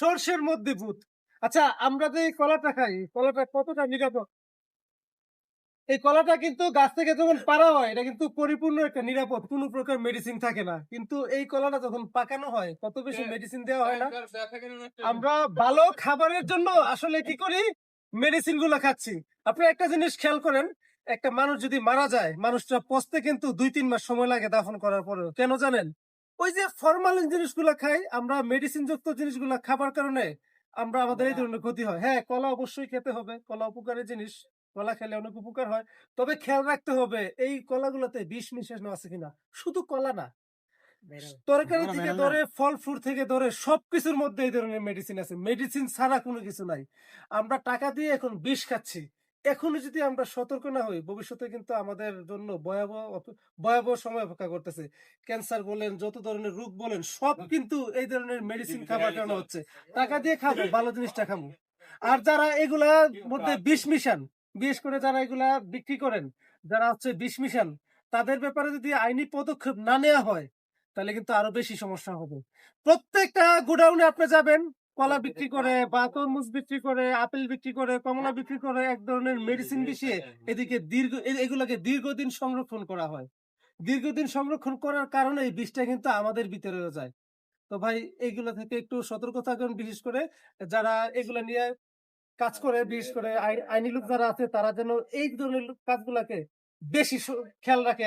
সর্ষের মধ্যে ভূত। আচ্ছা আমরা যে এই কলাটা খাই কলাটা কতটা নিরাপদ? এই কলাটা কিন্তু গাছ থেকে যখন পারা হয় এটা কিন্তু পরিপূর্ণ একটা নিরাপদ কোনো প্রকার মেডিসিন থাকে না। কিন্তু এই কলাটা যখন পাকানো হয় কত বেশি মেডিসিন দেওয়া হয় না। আমরা ভালো খাবারের জন্য আসলে কি করি? মেডিসিনগুলো খাচ্ছি। আপনি একটা জিনিস খেয়াল করেন একটা মানুষ যদি মারা যায় মানুষটা পচতে কিন্তু দুই তিন মাস সময় লাগে দাফন করার পরেও। কেন জানেন? ওই যে ফরমালিন জিনিসগুলো খাই আমরা মেডিসিন যুক্ত জিনিসগুলো খাবার কারণে আমরা আমাদের এই ধরনের ক্ষতি হয়। হ্যাঁ কলা অবশ্যই খেতে হবে কলা উপকারের জিনিস কলা খেলে অনেক উপকার হয়। তবে খেয়াল রাখতে হবে এই কলাগুলোতে বিষ মিশানো আছে কিনা? শুধু কলা না। তরকারি থেকে ধরে ফল ফ্রুট থেকে ধরে সবকিছুর মধ্যে এই ধরনের মেডিসিন আছে। মেডিসিন ছাড়া কোনো কিছু নাই। আমরা টাকা দিয়ে এখন বিষ খাচ্ছি। এখনই যদি আমরা সতর্ক না হই ভবিষ্যতে কিন্তু আমাদের জন্য ভয়াবহ ভয়াবহ সময় অপেক্ষা করতেছে। ক্যান্সার বলেন যত ধরনের রোগ বলেন সব কিন্তু এই ধরনের মেডিসিন খাবার কারণে হচ্ছে। টাকা দিয়ে খাব ভালো জিনিসটা খাব। আর যারা এগুলা মধ্যে বিষ মিশান বিশেষ করে যারা এগুলা বিক্রি করেন যারা হচ্ছে বিষ মিশান তাদের ব্যাপারে যদি আইনি পদক্ষেপ না নেওয়া হয় তাহলে কিন্তু আরও বেশি সমস্যা হবে। প্রত্যেকটা গোডাউনে আপনি যাবেন কলা বিক্রি করে বা তরমুজ বিক্রি করে আপেল বিক্রি করে কমলা বিক্রি করে এক ধরনের মেডিসিন মিশিয়ে এদিকে দীর্ঘ এগুলাকে দীর্ঘদিন সংরক্ষণ করা হয়। দীর্ঘদিন সংরক্ষণ করার কারণে এই বিষটা কিন্তু আমাদের ভিতরেও যায়। তো ভাই এগুলো থেকে একটু সতর্ক থাকুন বিশেষ করে যারা এগুলা নিয়ে কাজ করে বিশেষ করে আই- আইনি লোক যারা আছে তারা যেন এই ধরনের কাজগুলাকে বেশি খেয়াল রাখে।